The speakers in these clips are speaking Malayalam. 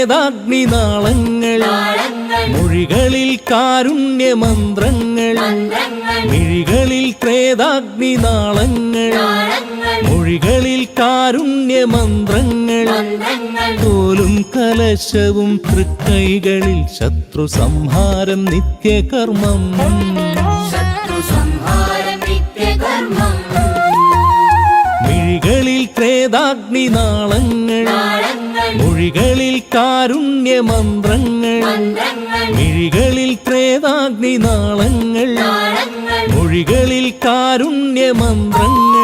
ക്രേതാഗ്നി നാളങ്ങൾ മൊഴികളിൽ കാരുണ്യമന്ത്രങ്ങൾ മിഴികളിൽ ക്രേതാഗ്നി നാളങ്ങൾ മൊഴികളിൽ കാരുണ്യമന്ത്രങ്ങൾ പോലും കലശവും തൃക്കൈകളിൽ ശത്രു സംഹാരം നിത്യകർമ്മം. ശത്രുസംഹാരം നിത്യകർമ്മം. മിഴികളിൽ കാരുണ്യ മന്ത്രങ്ങൾ മിഴികളിൽ ത്രേതാഗ്നി നാളങ്ങൾ മൊഴികളിൽ കാരുണ്യ മന്ത്രങ്ങൾ.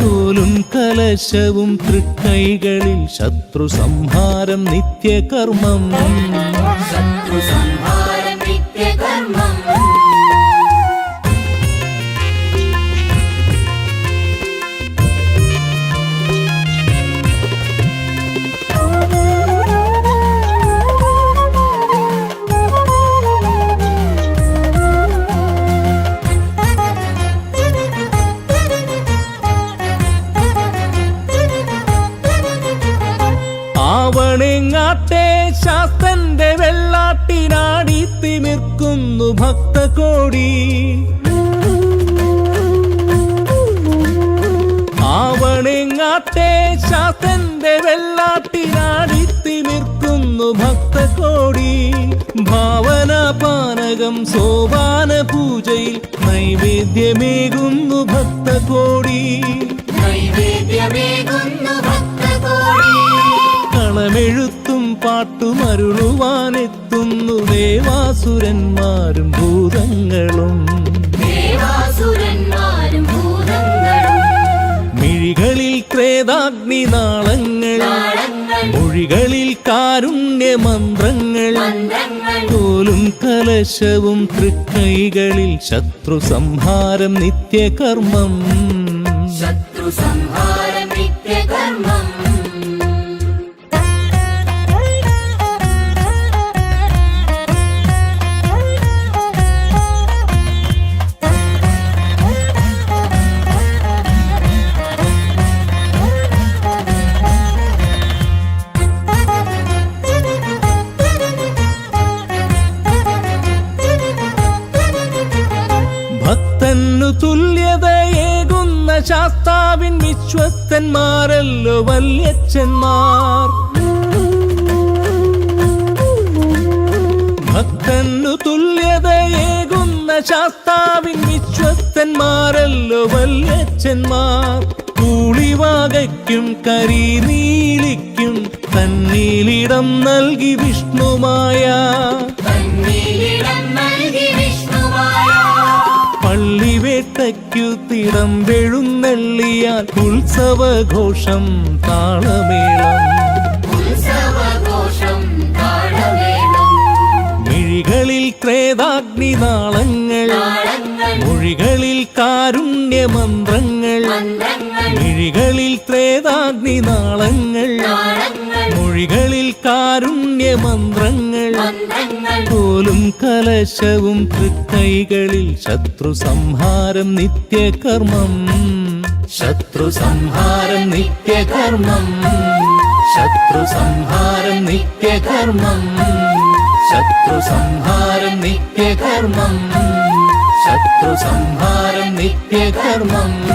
കോലും കലശവും തൃക്കൈകളിൽ ശത്രു സംഹാരം നിത്യകർമ്മം. ശത്രു സംഹാരം നിത്യകർമ്മം. ആവണെങ്ങാട്ടെ ശാസ്ത്രന്റെ വെള്ളാട്ടിനാടി തിമിർക്കുന്നു ഭക്തകോടി. ആവണെങ്ങാട്ടെ ശാസ്ത്രന്റെ വെള്ളാട്ടിനാടി തിമിർക്കുന്നു ഭക്തകോടി. ഭാവന പാനകം സോപാന പൂജയിൽ നൈവേദ്യമേകുന്നു ഭക്തകോടി. നൈവേദ്യമേകുന്നു ഭക്തകോടി. കളമെഴുത്തും പാട്ടുമരുളുവാനെത്തുന്നു ദേവാസുരന്മാരും ഭൂതങ്ങളും. മിഴികളിൽ ക്രേതാഗ്നി നാളങ്ങൾ. മൊഴികളിൽ കാരുണ്യ മന്ത്രങ്ങൾ. പോലും കലശവും തൃക്കൈകളിൽ ശത്രു സംഹാരം നിത്യകർമ്മം. ശത്രുസംഹാരം നിത്യകർമ്മം. ഭക്തന്നു തുല്യതയേകുന്ന ശാസ്താവിൻ വിശ്വസ്തന്മാരല്ലോ വല്യച്ഛന്മാർ. ഭക്തന്നു തുല്യതയേകുന്ന ശാസ്താവിൻ വിശ്വസ്തന്മാരല്ലോ വല്യച്ഛന്മാർ. കൂളിവാകയ്ക്കും കരീനീലിക്കും തന്നീലിടം നൽകി വിഷ്ണുമായ. തന്നീലിടം പള്ളിവേട്ടയ്ക്കു തിടം വെഴുന്നള്ളിയാൽ ഉത്സവഘോഷം താളമേളം. ഉത്സവഘോഷം താളമേളം. മിഴികളിൽ ക്രേതാഗ്നി നാളങ്ങൾ. മൊഴികളിൽ കാരുണ്യ മന്ത്രങ്ങൾ. മിഴികളിൽ ക്രേതാഗ്നി നാളങ്ങൾ. മൊഴികളിൽ കാരുണ്യ മന്ത്രങ്ങൾ. പോലും കലശവും തൃക്കൈകളിൽ ശത്രു സംഹാരം നിത്യകർമ്മം. ശത്രു സംഹാരം നിത്യകർമ്മം. ശത്രു സംഹാരം നിത്യകർമ്മം. ശത്രു സംഹാരം നിത്യകർമ്മം. ശത്രു സംഹാരം നിത്യകർമ്മം.